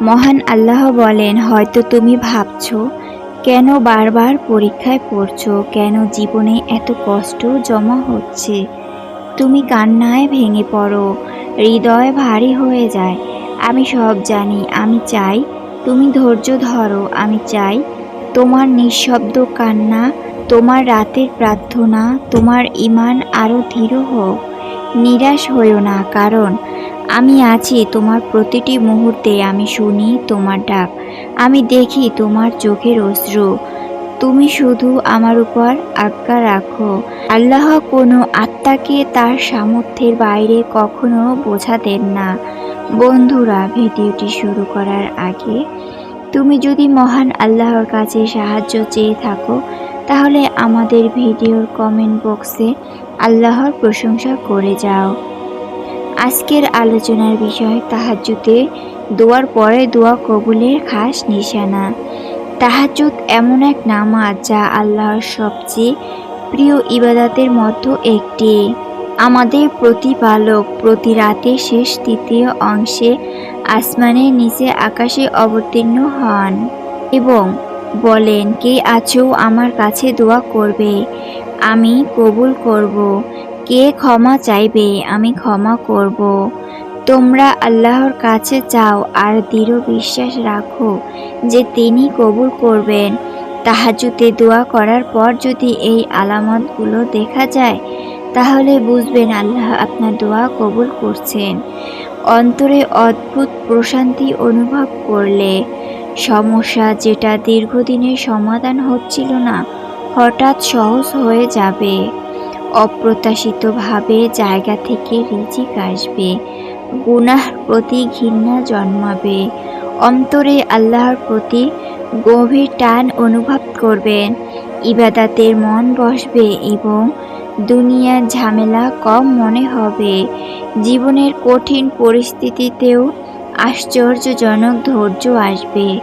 মহান আল্লাহ বলেন, হয়তো তুমি ভাবছ, কেন বারবার পরীক্ষায় পড়ছো? কেন জীবনে এত কষ্ট জমা হচ্ছে? তুমি কান্নায় ভেঙে পড়ো, হৃদয় ভারী হয়ে যায়। আমি সব জানি, আমি চাই তুমি ধৈর্য ধরো, আমি চাই তোমার নিঃশব্দ কান্না, তোমার রাতের প্রার্থনা, তোমার ইমান আরও দৃঢ় হোক। নিরাশ হইও না, কারণ আমি আছি তোমার প্রতিটি মুহূর্তে, আমি শুনি তোমার ডাক, আমি দেখি তোমার চোখের অশ্রু, তুমি শুধু আমার উপর আজ্ঞা রাখো। আল্লাহ কোনো আত্মাকে তার সামর্থ্যের বাইরে কখনো বোঝা দেন না। বন্ধুরা, ভিডিওটি শুরু করার আগে, তুমি যদি মহান আল্লাহর কাছে সাহায্য চেয়ে থাকো তাহলে আমাদের ভিডিওর কমেন্ট বক্সে আল্লাহর প্রশংসা করে যাও। আজকের আলোচনার বিষয় তাহাজ্জুদে দোয়ার পরে দোয়া কবুলের খাস নিশানা। তাহাজ্জুদ এমন এক নামাজ যা আল্লাহর সবচেয়ে প্রিয় ইবাদাতের মতো একটি। আমাদের প্রতিপালক প্রতি রাতে শেষ তৃতীয় অংশে আসমানের নিচে আকাশে অবতীর্ণ হন এবং বলেন, কে আছো? আমার কাছে দোয়া করবে। আমি কবুল করব। কে ক্ষমা চাইবে? আমি ক্ষমা করব। তোমরা আল্লাহর কাছে চাও আর দৃঢ় বিশ্বাস রাখো যে তিনি কবুল করবেন। তাহাজুতে দোয়া করার পর যদি এই আলামতগুলো দেখা যায়, তাহলে বুঝবেন আল্লাহ আপনার দোয়া কবুল করছেন। অন্তরে অদ্ভুত প্রশান্তি অনুভব করলে। সমস্যা যেটা দীর্ঘদিনের সমাধান হচ্ছিল না, হঠাৎ সহজ হয়ে যাবে। অপ্রত্যাশিতভাবে জায়গা থেকে রিজিক আসবে, গুনাহ প্রতি ঘৃণা জন্মাবে। অন্তরে আল্লাহর প্রতি গভীর টান অনুভব করবেন, ইবাদাতের মন বসবে এবং দুনিয়ার ঝামেলা কম মনে হবে। জীবনের কঠিন পরিস্থিতিতেও আশ্চর্যজনক ধৈর্য আসবে।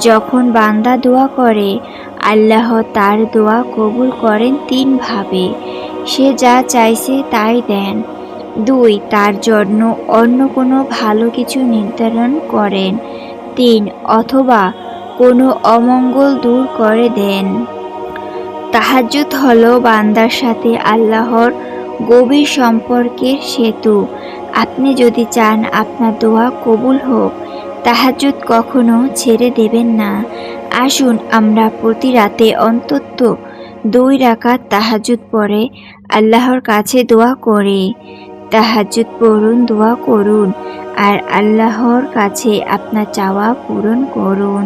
যখন বান্দা দোয়া করে, আল্লাহ তার দোয়া কবুল করেন তিনভাবে। সে যা চাইছে তাই দেন। দুই, তার জন্য অন্য কোনো ভালো কিছু নির্ধারণ করেন। তিন, অথবা কোনো অমঙ্গল দূর করে দেন। তাহাজ্জুদ হল বান্দার সাথে আল্লাহর গভীর সম্পর্কের সেতু। আপনি যদি চান আপনার দোয়া কবুল হোক, তাহাজ্জুদ কখনো ছেড়ে দেবেন না। আসুন আমরা প্রতি রাতে অন্তত দুই রাকাত তাহাজ্জুদ পরে আল্লাহর কাছে দোয়া করি। তাহাজ্জুদ পড়ুন, দোয়া করুন আর আল্লাহর কাছে আপনার চাওয়া পূরণ করুন।